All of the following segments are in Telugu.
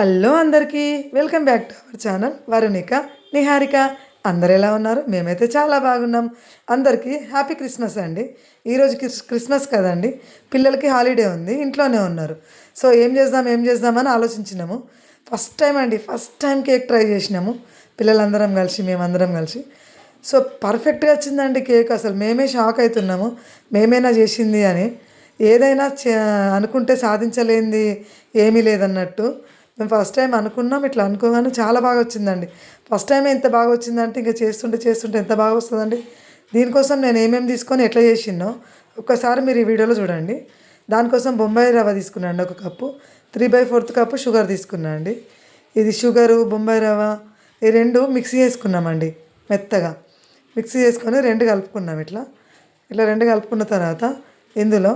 హలో అందరికీ welcome back to our channel Varunika Niharika. అందరు ఎలా ఉన్నారు? మేమైతే చాలా బాగున్నాం. అందరికీ హ్యాపీ క్రిస్మస్ అండి. ఈరోజు క్రిస్మస్ కదండి. పిల్లలకి హాలిడే ఉంది ఇంట్లోనే ఉన్నారు. సో ఏం చేద్దాం ఏం చేద్దామని ఆలోచించినాము. ఫస్ట్ టైం అండి ఫస్ట్ టైం కేక్ ట్రై చేసినాము. పిల్లలందరం కలిసి మేమందరం కలిసి. సో పర్ఫెక్ట్గా వచ్చిందండి కేక్ అసలు. మేమే షాక్ అవుతున్నాము. మేమేనా చేసింది అని. ఏదైనా అనుకుంటే సాధించలేంది ఏమీ లేదన్నట్టు. మేము ఫస్ట్ టైం అనుకున్నాం ఇట్లా అనుకోగానే చాలా బాగా వచ్చిందండి. ఫస్ట్ టైం ఎంత బాగా వచ్చిందంటే ఇంకా చేస్తుంటే చేస్తుంటే ఎంత బాగా వస్తుందండి? దీనికోసం నేను ఏమేమి తీసుకొని ఎట్లా చేసిందో ఒక్కసారి మీరు ఈ వీడియోలో చూడండి. దానికోసం బొంబాయి రవ్వ తీసుకున్నాండి ఒక cup. Three by fourth cup sugar తీసుకున్నా అండి ఇది షుగరు బొంబాయి రవ్వ ఈ రెండు మిక్సీ చేసుకున్నామండి మెత్తగా. మిక్సీ చేసుకొని రెండు కలుపుకున్నాం ఇట్లా. ఇట్లా రెండు కలుపుకున్న తర్వాత ఇందులో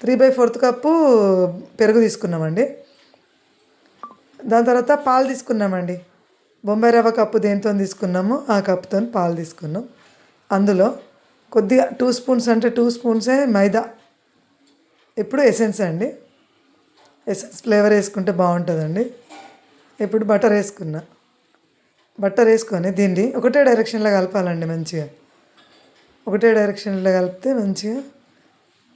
త్రీ బై ఫోర్త్ కప్పు పెరుగు తీసుకున్నామండి. దాని తర్వాత పాలు తీసుకున్నామండి. బొంబాయి రవ్వ కప్పు దేంతో తీసుకున్నామో ఆ కప్పుతో పాలు తీసుకున్నాం. అందులో కొద్దిగా టూ స్పూన్స్ అంటే టూ స్పూన్సే మైదా. ఇప్పుడు ఎసెన్స్ అండి. ఎసెన్స్ ఫ్లేవర్ వేసుకుంటే బాగుంటుందండి. ఇప్పుడు బటర్ వేసుకున్నా. బటర్ వేసుకొని దీన్ని ఒకటే డైరెక్షన్లో కలపాలండి మంచిగా. ఒకటే డైరెక్షన్లో కలిపితే మంచిగా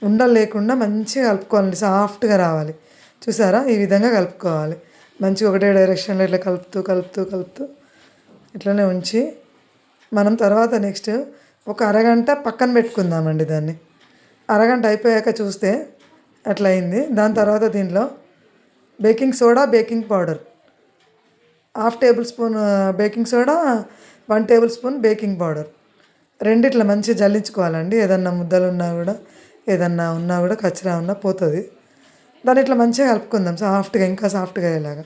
ఉండలు లేకుండా మంచిగా కలుపుకోవాలండి సాఫ్ట్గా రావాలి. చూసారా? ఈ విధంగా కలుపుకోవాలి. మంచిగా ఒకటే డైరెక్షన్లో ఇట్లా కలుపుతూ కలుపుతూ కలుపుతూ ఇట్లనే ఉంచి మనం తర్వాత నెక్స్ట్ ఒక అరగంట పక్కన పెట్టుకుందామండి దాన్ని. అరగంట అయిపోయాక చూస్తే అట్లా అయింది దాని తర్వాత దీంట్లో baking soda baking powder. Half table spoon baking soda one table spoon baking powder. రెండిట్లా మంచిగా జల్లించుకోవాలండి. ఏదన్నా ముద్దలు ఉన్నా కూడా ఏదన్నా ఉన్నా కూడా కచ్చరా ఉన్నా పోతుంది. దాన్ని ఇట్లా మంచిగా కలుపుకుందాం సాఫ్ట్గా ఇంకా సాఫ్ట్గా అయ్యేలాగా.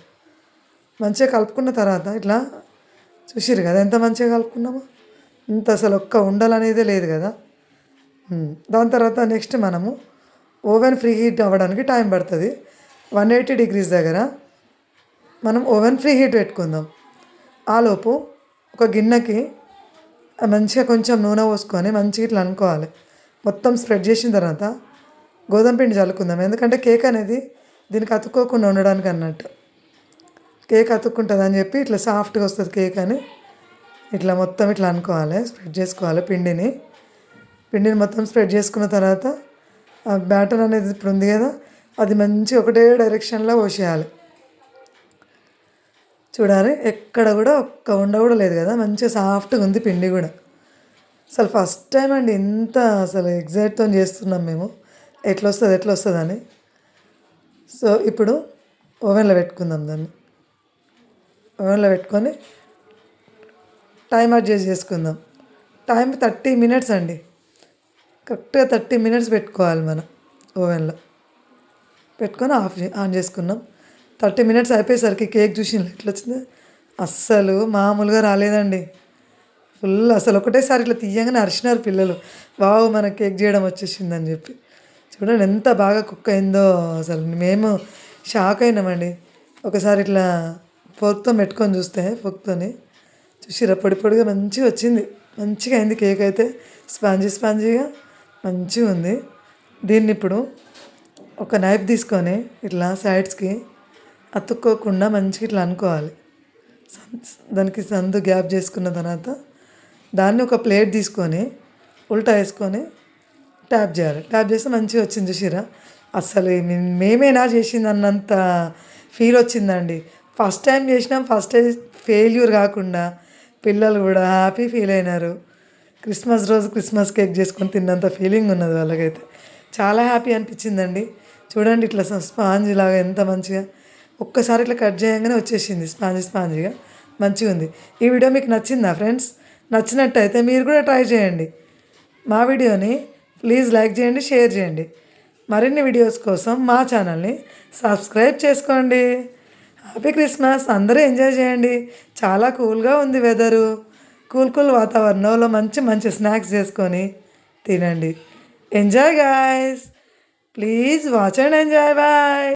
మంచిగా కలుపుకున్న తర్వాత ఇట్లా చూసిరు కదా ఎంత మంచిగా కలుపుకున్నామో? ఇంత అసలు ఒక్క ఉండాలనేదే లేదు కదా. దాని తర్వాత నెక్స్ట్ మనము ఓవెన్ ఫ్రీ హీట్ అవ్వడానికి టైం పడుతుంది. వన్ ఎయిటీ డిగ్రీస్ దగ్గర మనం ఓవెన్ ఫ్రీ హీట్ పెట్టుకుందాం. ఆలోపు ఒక గిన్నెకి మంచిగా కొంచెం నూనె పోసుకొని మంచిగా ఇట్లా అనుకోవాలి. మొత్తం స్ప్రెడ్ చేసిన తర్వాత గోధుమ పిండి చల్లుకుందాం. ఎందుకంటే కేక్ అనేది దీనికి అతుక్కోకుండా ఉండడానికి అన్నట్టు. కేక్ అతుక్కుంటుంది అని చెప్పి ఇట్లా సాఫ్ట్గా వస్తుంది కేక్ అని ఇట్లా మొత్తం ఇట్లా అనుకోవాలి. స్ప్రెడ్ చేసుకోవాలి పిండిని. పిండిని మొత్తం స్ప్రెడ్ చేసుకున్న తర్వాత బ్యాటర్ అనేది ఇప్పుడు ఉంది కదా అది మంచి ఒకటే డైరెక్షన్లో పోసేయాలి. చూడాలి ఎక్కడ కూడా ఒక్క ఉండ కూడా లేదు కదా మంచిగా సాఫ్ట్గా ఉంది పిండి కూడా. అసలు ఫస్ట్ టైం అండి ఇంత అసలు ఎగ్జైట్తో చేస్తున్నాం మేము. ఎట్లా వస్తుంది ఎట్లా వస్తుంది అని. సో ఇప్పుడు ఓవెన్లో పెట్టుకుందాం దాన్ని. ఓవెన్లో పెట్టుకొని టైం అడ్జస్ట్ చేసుకుందాం. టైం థర్టీ మినిట్స్ అండి. కరెక్ట్గా థర్టీ మినిట్స్ పెట్టుకోవాలి మనం ఓవెన్లో. పెట్టుకొని ఆఫ్ ఆన్ చేసుకున్నాం. థర్టీ మినిట్స్ అయిపోయేసరికి కేక్ చూసి ఎట్లా వచ్చింది అస్సలు మామూలుగా రాలేదండి. ఫుల్ అసలు ఒకటేసారి ఇట్లా తీయంగానే అరిచినారు పిల్లలు. బావు మన కేక్ చేయడం వచ్చేసిందని చెప్పి. చూడండి ఎంత బాగా కుక్ అయిందో అసలు. మేము షాక్ అయినామండి. ఒకసారి ఇట్లా ఫోర్క్తో పెట్టుకొని చూస్తే ఫోర్క్తోని చూసిరా పొడి పొడిగా మంచిగా వచ్చింది. మంచిగా అయింది కేక్ అయితే. స్పాంజీ స్పాంజీగా మంచిగా ఉంది. దీన్ని ఇప్పుడు ఒక నైఫ్ తీసుకొని ఇట్లా సైడ్స్కి అతుక్కోకుండా మంచిగా ఇట్లా అనుకోవాలి. దానికి సందు గ్యాప్ చేసుకున్న తర్వాత దాన్ని ఒక ప్లేట్ తీసుకొని ఉల్టా వేసుకొని ట్యాప్ చేయాలి. ట్యాప్ చేస్తే మంచిగా వచ్చింది చూసిరా అసలు మేమేనా చేసింది అన్నంత ఫీల్ వచ్చిందండి. ఫస్ట్ టైం చేసినాం ఫస్ట్ టైం ఫెయిల్యూర్ కాకుండా పిల్లలు కూడా హ్యాపీ ఫీల్ అయినారు. క్రిస్మస్ రోజు క్రిస్మస్ కేక్ చేసుకొని తిన్నంత ఫీలింగ్ ఉన్నది వాళ్ళకైతే. చాలా హ్యాపీ అనిపించిందండి. చూడండి ఇట్లా స్పాంజ్ లాగా ఎంత మంచిగా. ఒక్కసారి ఇట్లా కట్ చేయగానే వచ్చేసింది స్పాంజ్ స్పాంజ్గా మంచిగా ఉంది. ఈ వీడియో మీకు నచ్చిందా ఫ్రెండ్స్ నచ్చినట్టయితే మీరు కూడా ట్రై చేయండి. మా వీడియోని ప్లీజ్ లైక్ చేయండి షేర్ చేయండి. మరిన్ని వీడియోస్ కోసం మా ఛానల్ని సబ్స్క్రైబ్ చేసుకోండి. Happy Christmas. అందరూ ఎంజాయ్ చేయండి. చాలా కూల్గా ఉంది వెదరు. కూల్ కూల్ వాతావరణంలో మంచి మంచి స్నాక్స్ చేసుకొని తినండి. Enjoy guys. Please watch and enjoy. Bye.